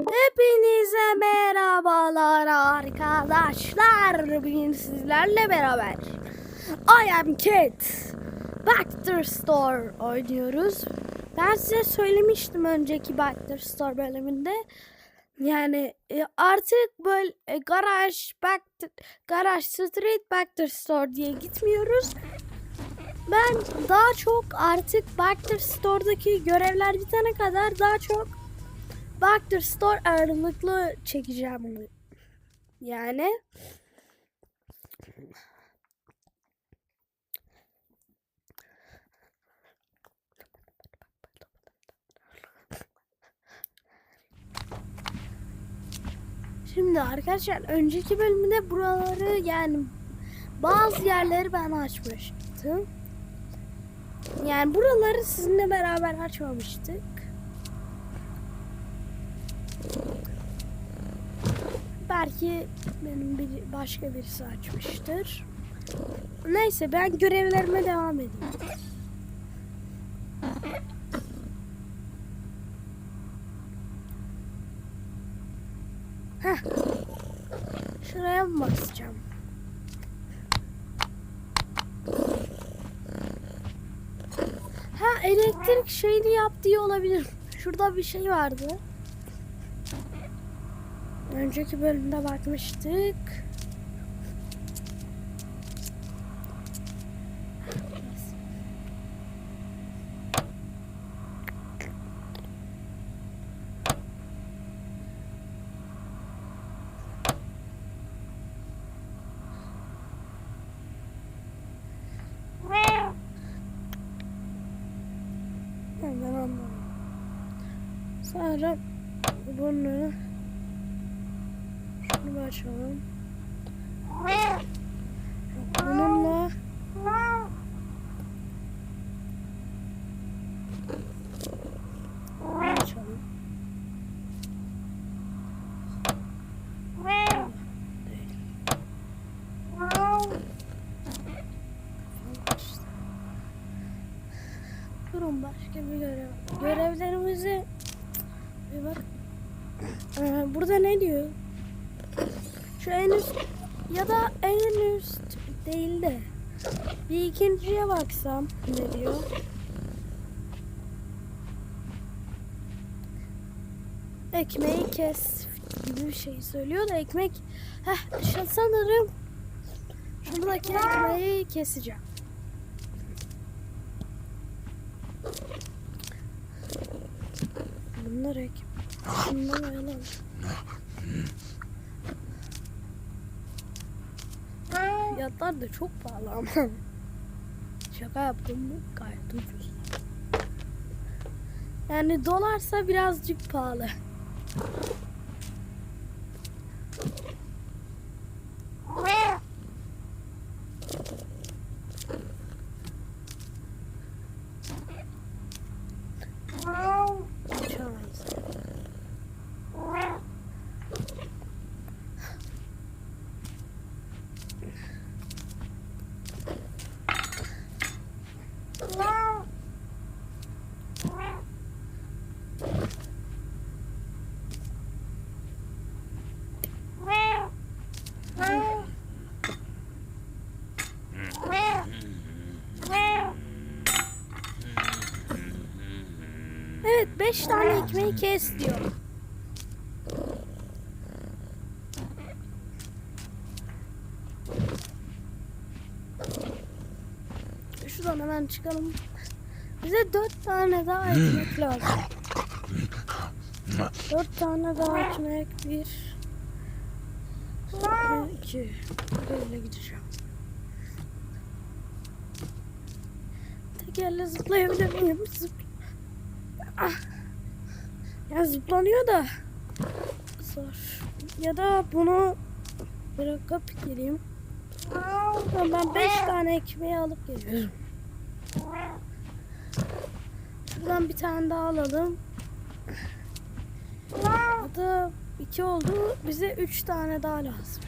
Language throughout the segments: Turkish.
Hepinize merhabalar arkadaşlar. Bugün sizlerle beraber I am Kit. Back to Store oynuyoruz. Ben size söylemiştim önceki Back to Store bölümünde. Yani e, artık böyle e, garaj back garaj street back to store diye gitmiyoruz. Ben daha çok artık back to store'daki görevler bitene kadar daha çok To Store ağırlıklı çekeceğim. Yani Şimdi arkadaşlar önceki bölümde buraları yani bazı yerleri ben açmıştım. Yani buraları sizinle beraber açmamıştık. Belki benim bir başka birisi açmıştır. Neyse ben görevlerime devam edeyim. Heh. Şuraya mı basacağım? Ha elektrik şeyini yap diye olabilir. Şurada bir şey vardı. Önceki bölümde bakmıştık. Hemen anladım. Sonra bunu şunu bir açalım. Bununla bunu açalım. Değil. İşte. Durun başka bir görev. Görevlerimizi bir bak. Ee, burada ne diyor? Şu en üst ya da en üst değil de bir ikinciye baksam ne diyor? Ekmeği kes gibi bir şey söylüyor da ekmek heh sanırım şuradaki ekmeği keseceğim. Bunlar ek. Bunlar öyle. Fiyatlar da çok pahalı ama. Şaka yaptım mı? Gayet ucuz. Yani dolarsa birazcık pahalı. 5 tane ekmeği kes diyor. Şuradan hemen çıkalım. Bize 4 tane daha ekmek lazım. 4 tane daha ekmek. 1 2 Böyle gideceğim. Tekerle zıplayabilir miyim? Zıp Ah. Ya zıplanıyor da zor. Ya da bunu bırakıp geleyim. Tamam, Ben 5 tane ekmeği alıp geliyorum. Şuradan bir tane daha alalım. Da 2 oldu. Bize 3 tane daha lazım.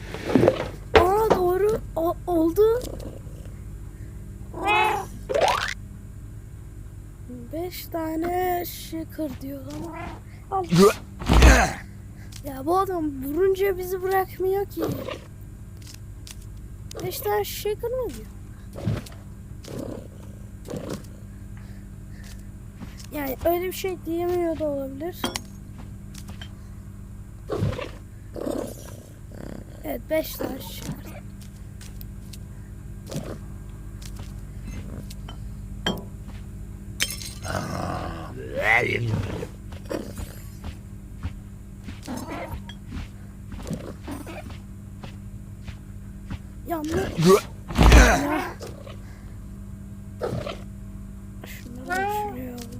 Aa doğru. O, oldu. 5 tane şıkır diyor ama. Ya bu adam vurunca bizi bırakmıyor ki. Beş tane şişe kırmadı. Yani öyle bir şey diyemiyor da olabilir. Evet beş tane şişe kırdı. Yanlış. Ya. Şunları da şuraya alalım.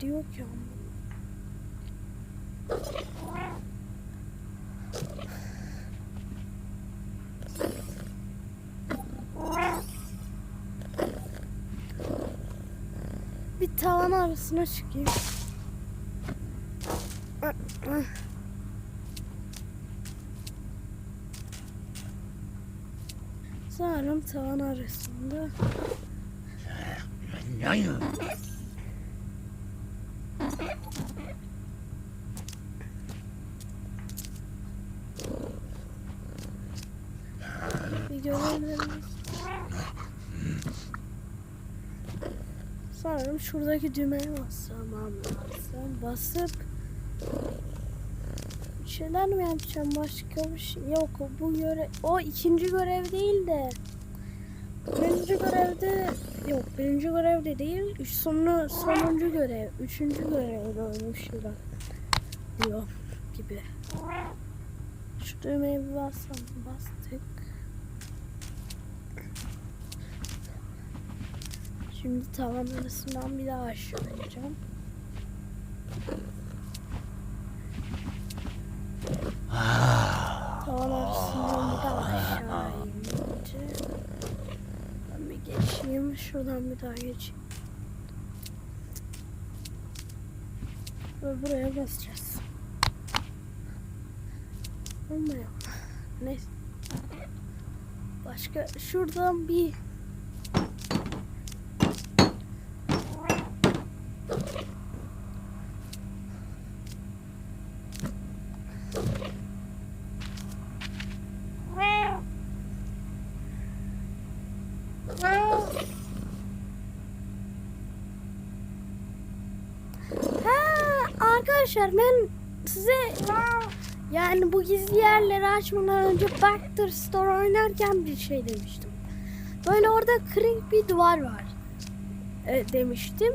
Diyor ki ama? Bir tavan arasına çıkayım. Sanırım tavan arasında. Sanırım şuradaki düğmeye basmam lazım. Basıp bir şeyler mi yapacağım başka bir şey? Yok bu görev o ikinci görev değil de birinci görevde yok birinci görevde değil üç sonu sonuncu görev üçüncü görevde ölmüşler diyor gibi. Şu düğmeye bir bassam bastık. Şimdi tavan arasından bir daha aşağı ineceğim. Tavan arasından bir daha aşağı inince ben bir geçeyim. Şuradan bir daha geçeyim. Ve buraya basacağız. Olmuyor. Neyse. Başka şuradan bir Ha, arkadaşlar ben size yani bu gizli yerleri açmadan önce Back Store oynarken bir şey demiştim. Böyle orada kırık bir duvar var e, demiştim.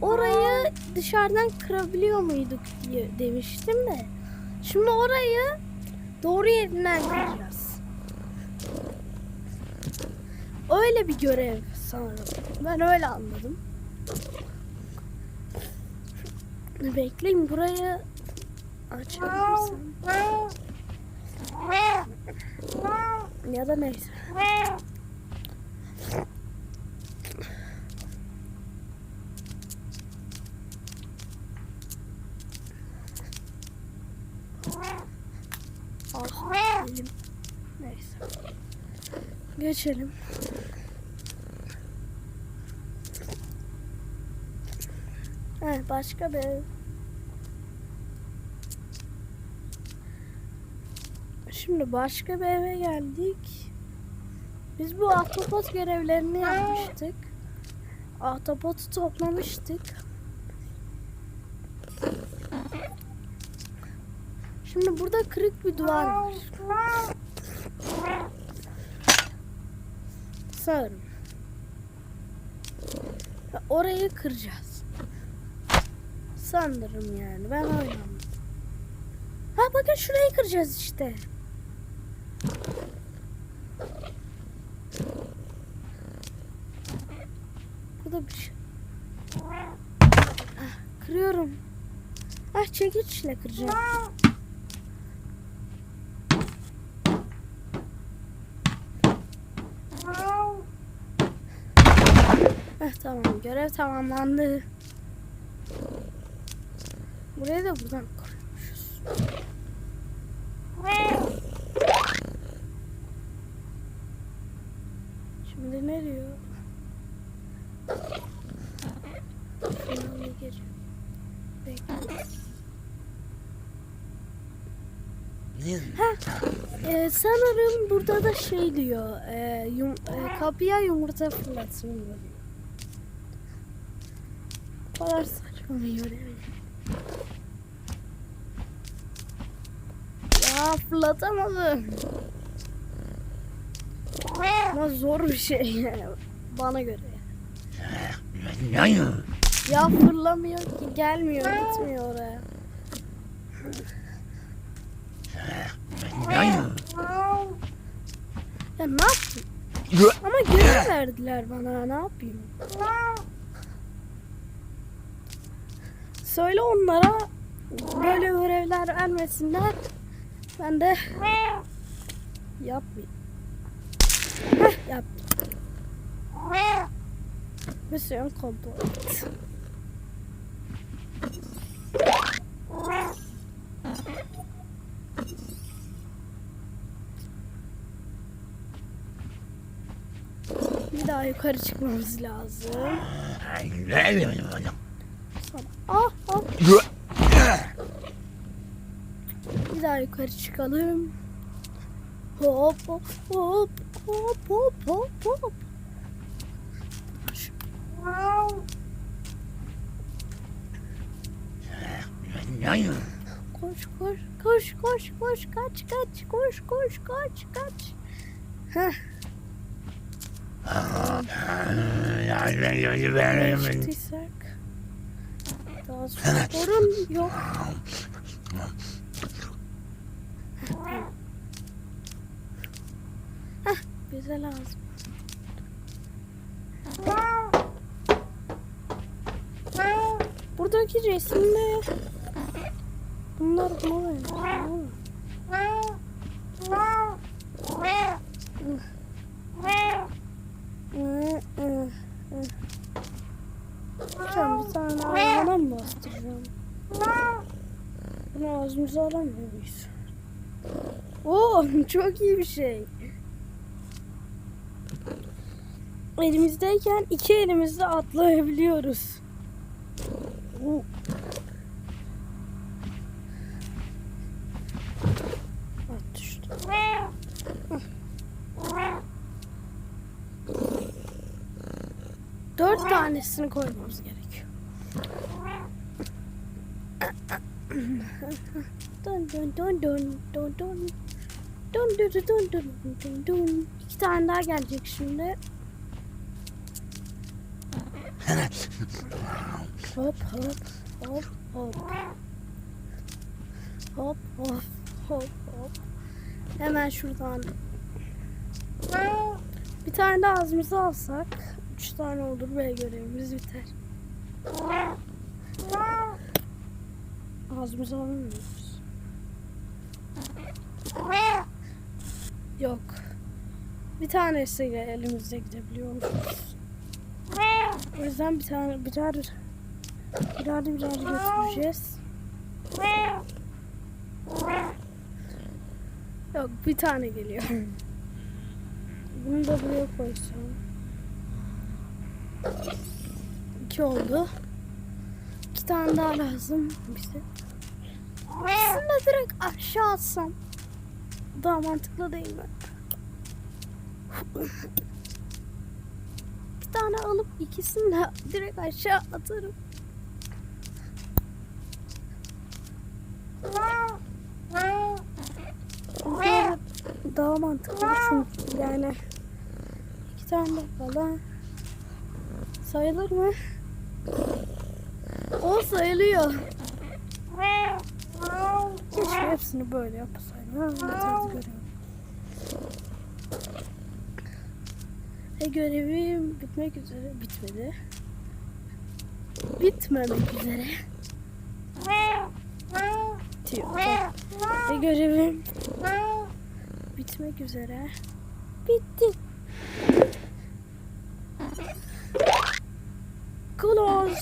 Orayı dışarıdan kırabiliyor muyduk diye demiştim de. Şimdi orayı doğru yerinden kıracağız. Öyle bir görev sanırım. Ben öyle anladım. Bekleyin burayı açabilirsem. Ya da neyse. Ah. Neyse. Geçelim. Evet başka bir. Şimdi başka bir eve geldik. Biz bu ahtapot görevlerini yapmıştık. Ahtapotu toplamıştık. Şimdi burada kırık bir duvar var. Sanırım. Orayı kıracağız. Sanırım yani. Ben öyle anladım. Ha bakın şurayı kıracağız işte. Bu da bir şey. Ah, kırıyorum. Ah çekiçle kıracağım. Heh, tamam görev tamamlandı. Burayı da buradan kuruyormuşuz. Şimdi ne diyor? Gir. Bekle. Ee, sanırım burada da şey diyor. E, yum, e, kapıya yumurta fırlatsın diyor. O kadar saçma bir görev. Ya fırlatamadım. Ama zor bir şey yani. Bana göre. Ya fırlamıyor ki gelmiyor gitmiyor oraya. Ya ne yapayım? Ama görev verdiler bana ne yapayım? Söyle onlara böyle görevler vermesinler. Ben de yapmayayım. Heh, yap. Misyon kontrol et. Bir daha yukarı çıkmamız lazım. Ah, ah. Daha yukarı çıkalım. Hop hop hop hop hop hop hop. Koş koş koş koş koş kaç kaç koş koş koş kaç. Heh. Çıktıysak. Daha sorun yok. Bize lazım. Buradaki resimde bunlar hı. Hocam bir tane hayvana mı bastıracağım? Bunu ağzımıza alamıyor muyuz? Oo çok iyi bir şey. Elimizdeyken iki elimizle atlayabiliyoruz. At düştü. Dört tanesini koymamız gerekiyor. Dun dun dun dun dun. Dun dun dun dun dun dun dun. İki tane daha gelecek şimdi. Hop hop hop hop. Hop hop hop hop. Hemen şuradan. Bir tane daha ağzımıza alsak. Üç tane olur ve görevimiz biter. Ağzımıza alamıyoruz. Yok. Bir tanesiyle elimizde gidebiliyormuşuz. O yüzden bir tane birer birer birer götüreceğiz. Yok bir tane geliyor. Bunu da buraya koysam. İki oldu. İki tane daha lazım bize. Aslında direkt aşağı atsam. Daha mantıklı değil mi? Tane alıp ikisini de direkt aşağı atarım. Daha, daha mantıklı çünkü yani iki tane falan sayılır mı? O sayılıyor. Keşke hepsini böyle yapsaydım. Ha. Ve görevim bitmek üzere. Bitmedi. Bitmemek üzere. bitiyor. Ve görevim bitmek üzere. Bitti. Close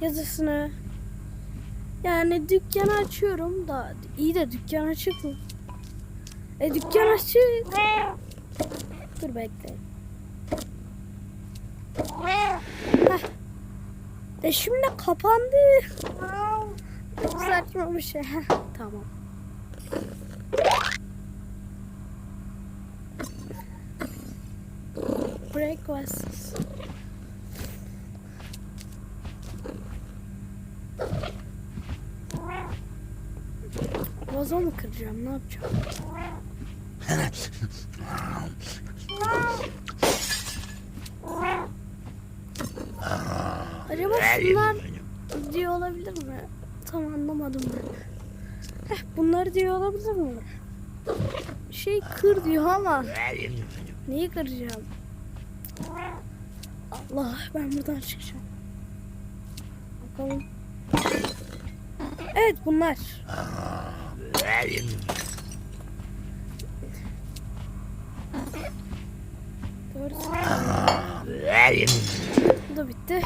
yazısını yani dükkanı açıyorum da iyi de dükkan açık mı? E dükkan açık. Dur bekle. Heh. E şimdi kapandı. Çok saçma bir şey. Tamam. Breakfast. Vazo mu kıracağım? Ne yapacağım? Acaba şunlar diyor olabilir mi? Tam anlamadım ben. Heh, bunları diyor olabilir mi? Şey kır diyor ama neyi kıracağım? Allah ben buradan çıkacağım. Bakalım. Evet bunlar. Doğrusu. Bu da bitti.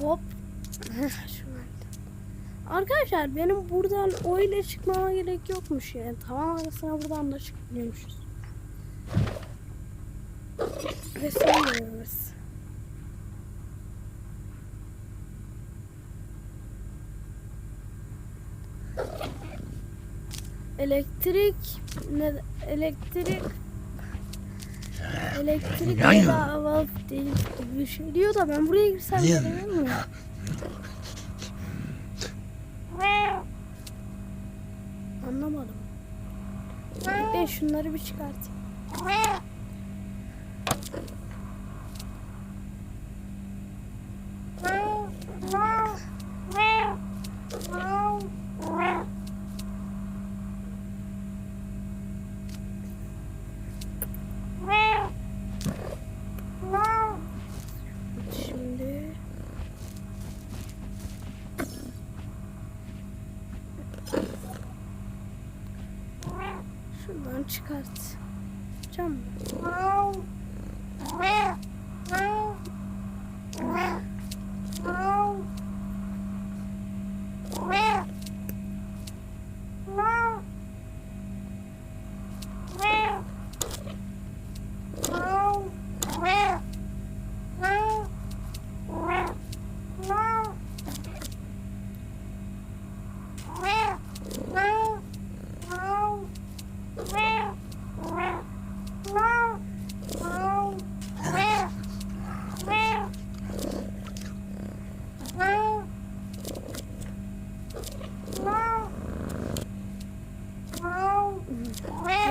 Hop. Arkadaşlar benim buradan o ile çıkmama gerek yokmuş yani. Tamam arasına buradan da çıkabiliyormuşuz. Ve görevimiz. Elektrik ne elektrik elektrik bedava değil bir şey diyor da ben buraya girsem mi? Anlamadım. Ben şunları bir çıkartayım. Şimdi şuradan çıkart.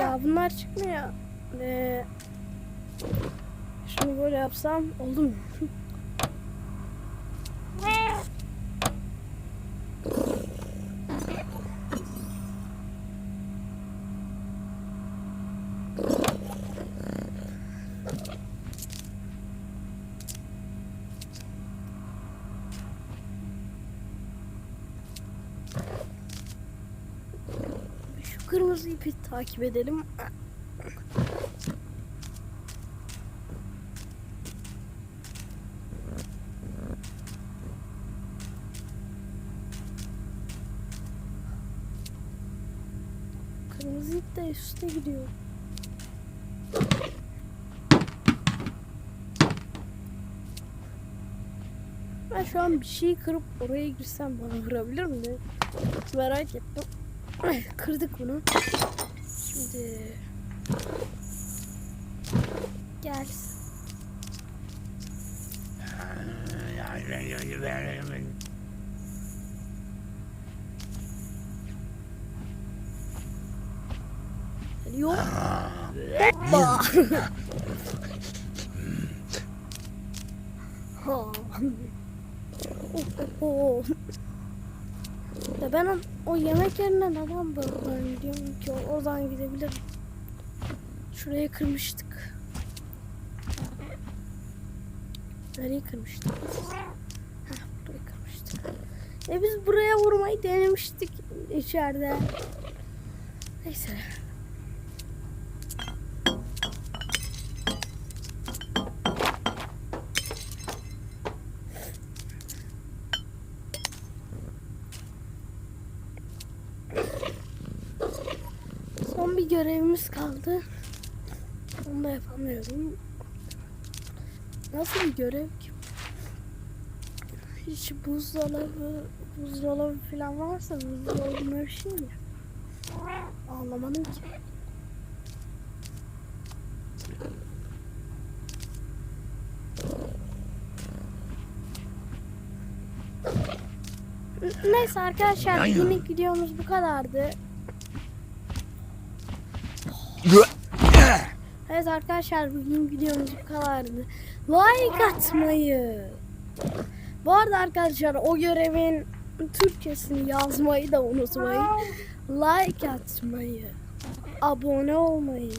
Ya bunlar çıkmıyor. Ve şunu böyle yapsam oldu mu? Kırmızı ipi takip edelim. Kırmızı ip de üstte gidiyor. Ben şu an bir şey kırıp oraya girsem bana vurabilir mi? Merak ettim. Kırdık bunu. Şimdi gel. Geliyor. Hoppa. Oh. Ya ben o, o yemek yerine neden buradan gidiyorum ki? Oradan gidebilirim. Şuraya kırmıştık. Nereye kırmıştık? Burayı kırmıştık. E biz buraya vurmayı denemiştik içeride. Neyse. Son bir görevimiz kaldı. Onu da yapamıyorum. Nasıl bir görev ki? Hiç buzdolabı, buzdolabı falan varsa buzdolabı bir şey mi? Anlamadım ki. Neyse arkadaşlar bugünlük videomuz bu kadardı. Evet arkadaşlar bugün videomuz bu kadardı. Like atmayı. Bu arada arkadaşlar o görevin Türkçesini yazmayı da unutmayın. Like atmayı. Abone olmayı.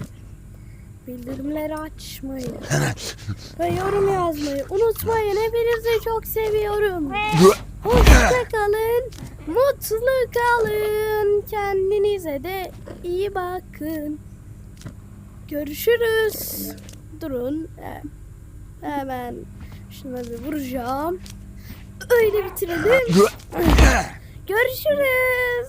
Bildirimleri açmayı. ve yorum yazmayı unutmayın. Hepinizi çok seviyorum. Hoşça kalın. Mutlu kalın. Kendinize de iyi bakın. Görüşürüz. Durun. Ee, Hemen şunları vuracağım. Öyle bitirelim. Görüşürüz.